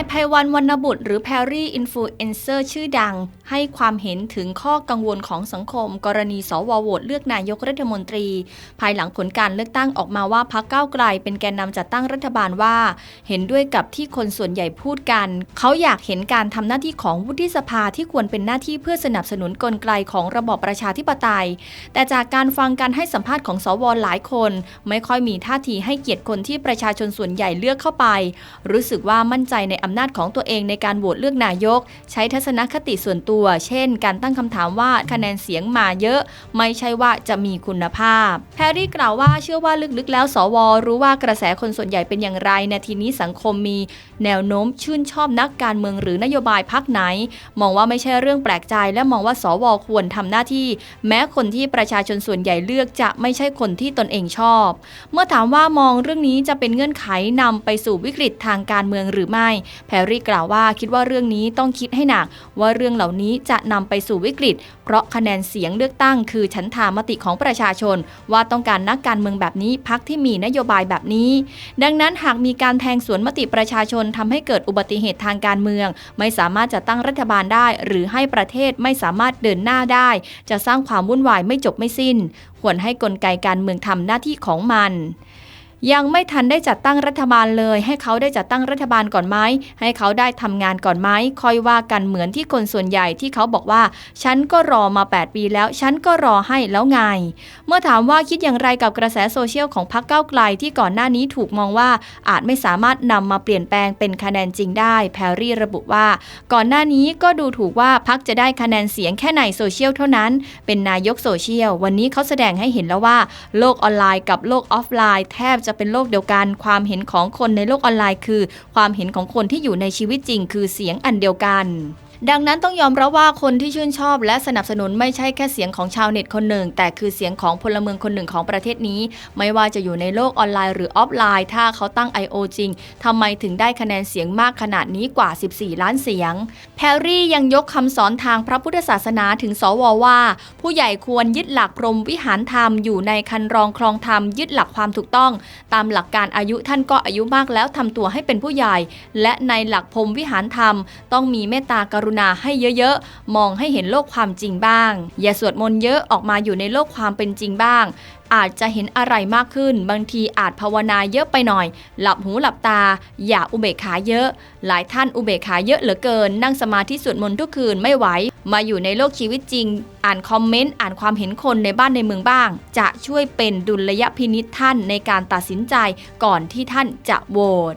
ายไพวันวรรณบุตร หรือแพรรี่อินฟลูเอนเซอร์ชื่อดัง ให้ความเห็นถึงข้อกังวลของสังคม กรณีสวโหวตเลือกนายกรัฐมนตรี ภายหลังผลการเลือกตั้งออกมาว่าพรรคก้าวไกล เป็นแกนนำจัดตั้งรัฐบาลว่า เห็นด้วยกับที่คนส่วนใหญ่พูดกัน เขาอยากเห็นการทำหน้าที่ของวุฒิสภาที่ควรเป็นหน้าที่เพื่อสนับสนุนกลไกของระบอบประชาธิปไตย แต่จากการฟังการให้สัมภาษณ์ของสวหลายคน ไม่ค่อยมีท่าทีให้เกียรติคนที่ประชาชนส่วนใหญ่เลือกเข้าไป รู้สึกว่ามั่นใจในอำำนาจของตัวเองในการโหวตเลือกนายก ใช้ทัศนคติส่วนตัว เช่น การตั้งคำถามว่าคะแนนเสียงมาเยอะ ไม่ใช่ว่าจะมีคุณภาพแพรรี่กล่าวว่าเชื่อว่าลึกๆ แล้วสว รู้ว่ากระแสคนส่วนใหญ่เป็นอย่างไรในทีนี้สังคมมี แนวโน้มชื่นชอบนักการเมืองหรือนโยบายพักไหน มองว่าไม่ใช่เรื่องแปลกใจ และมองว่าสวควรทำหน้าที่ แม้คนที่ประชาชนส่วนใหญ่เลือกจะไม่ใช่คนที่ตนเองชอบ เมื่อถามว่ามองเรื่องนี้จะเป็นเงื่อนไขนำไปสู่วิกฤตทางการเมืองหรือไม่แพรรี่กล่าวว่าคิดว่าเรื่องนี้ต้องคิดให้หนัก ว่าเรื่องเหล่านี้จะนำไปสู่วิกฤต เพราะคะแนนเสียงเลือกตั้ง คือฉันทามติของประชาชน ว่าต้องการนักการเมืองแบบนี้พักที่มีนโยบายแบบนี้ ดังนั้นหากมีการแทงสวนมติประชาชนทำให้เกิดอุบัติเหตุทางการเมือง ไม่สามารถจะตั้งรัฐบาลได้ หรือให้ประเทศไม่สามารถเดินหน้าได้ จะสร้างความวุ่นวายไม่จบไม่สิ้น ควรให้กลไกการเมืองทำหน้าที่ของมัน ยังไม่ทันได้จัดตั้งรัฐบาลเลย ให้เขาได้จัดตั้งรัฐบาลก่อนไหมให้เขาได้ทำงานก่อนไหมค่อยว่ากันเหมือนที่คนส่วนใหญ่ที่เขาบอกว่า ฉันก็รอมา 8 ปีแล้ว ฉันก็รอให้แล้วไง เมื่อถามว่าคิดอย่างไรกับกระแสโซเชียลของพรรคก้าวไกลที่ก่อนหน้านี้ถูกมองว่าอาจไม่สามารถนำมาเปลี่ยนแปลงเป็นคะแนนจริงได้ แพรรี่ระบุว่า ก่อนหน้านี้ก็ดูถูกว่าพรรคจะได้คะแนนเสียงแค่ในโซเชียลเท่านั้น เป็นนายกโซเชียล วันนี้เขาแสดงให้เห็นแล้วว่า โลกออนไลน์กับโลกออฟไลน์แทบจะะเป็นโลกเดียวกัน ความเห็นของคนในโลกออนไลน์คือ ความเห็นของคนที่อยู่ในชีวิตจริง คือเสียงอันเดียวกัน ดังนั้นต้องยอมรับว่าคนที่ชื่นชอบ และสนับสนุนไม่ใช่แค่เสียงของชาวเน็ตคนหนึ่ง แต่คือเสียงของพลเมืองคนหนึ่งของประเทศนี้ ไม่ว่าจะอยู่ในโลกออนไลน์หรือออฟไลน์ ถ้าเขาตั้ง I.O. จริงทำไมถึงได้คะแนนเสียงมากขนาดนี้กว่า 14 ล้านเสียง แพรรี่ยังยกคำสอนทางพระพุทธศาสนาถึงสวว่า ผู้ใหญ่ควรยึดหลักพรมวิหารธรรมอยู่ในคันรองครองธรรมยึดหลักความถูกต้อง ตามหลักการอายุท่านก็อายุมากแล้วทำตัวให้เป็นผู้ใหญ่ และในหลักพรมวิหารธรรมต้องมีเมตตากรุรุณาให้เยอะๆ มองให้เห็นโลกความจริงบ้าง อย่าสวดมนต์เยอะออกมาอยู่ในโลกความเป็นจริงบ้าง อาจจะเห็นอะไรมากขึ้น บางทีอาจภาวนาเยอะไปหน่อย หลับหูหลับตา อย่าอุเบกขาเยอะ หลายท่านอุเบกขาเยอะเหลือเกิน นั่งสมาธิสวดมนต์ทุกคืนไม่ไหว มาอยู่ในโลกชีวิตจริง อ่านคอมเมนต์อ่านความเห็นคนในบ้านในเมืองบ้าง จะช่วยเป็นดุลยพินิษท่านในการตัดสินใจก่อนที่ท่านจะโหวต